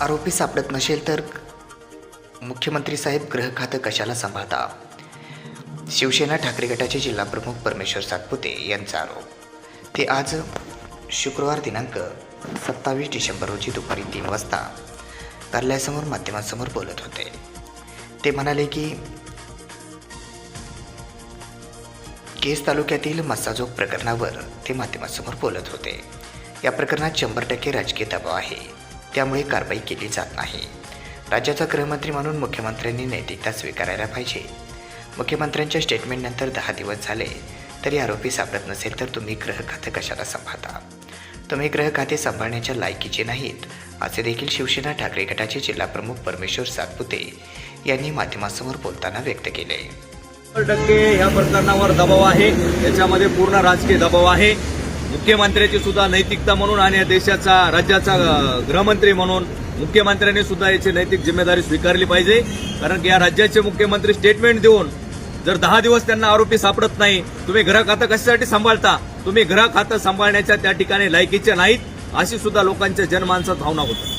आरोपी सापडत नसेल तर मुख्यमंत्री साहेब ग्रह खातं कशाला सांभाळता? शिवसेना ठाकरे गटाचे जिल्हाप्रमुख परमेश्वर सातपुते यांचा आरोप. ते आज शुक्रवार दिनांक सत्तावीस डिसेंबर रोजी दुपारी तीन वाजता कार्यालयासमोर माध्यमांसमोर बोलत होते. ते म्हणाले की केस तालुक्यातील मस्साजोग प्रकरणावर ते माध्यमांसमोर बोलत होते. या प्रकरणात शंभर टक्के राजकीय दबाव आहे. त्यामुळे कारवाई केली जात नाही. राज्याचा गृहमंत्री म्हणून मुख्यमंत्र्यांनी नैतिकता स्वीकारायला पाहिजे. मुख्यमंत्र्यांच्या स्टेटमेंटनंतर दहा दिवस झाले तरी आरोपी सापडत नसेल तर तुम्ही ग्रह खाते कशाला सांभाळता? तुम्ही ग्रह खाते सांभाळण्याच्या लायकीचे नाहीत असे देखील शिवसेना ठाकरे गटाचे जिल्हाप्रमुख परमेश्वर सातपुते यांनी माध्यमासमोर बोलताना व्यक्त केले. शंभर टक्के या प्रकरणावर दबाव आहे. याच्यामध्ये पूर्ण राजकीय दबाव आहे. मुख्यमंत्र्याची सुद्धा नैतिकता म्हणून आणि या देशाचा राज्याचा गृहमंत्री म्हणून मुख्यमंत्र्यांनी सुद्धा याची नैतिक जिम्मेदारी स्वीकारली पाहिजे. कारण की या राज्याचे मुख्यमंत्री स्टेटमेंट देऊन जर दहा दिवस त्यांना आरोपी सापडत नाही तुम्ही ग्रह खातं कशासाठी सांभाळता? तुम्ही ग्रह खातं सांभाळण्याच्या त्या ठिकाणी लायकीचे नाहीत अशी सुद्धा लोकांच्या जनमानसात भावना होतात.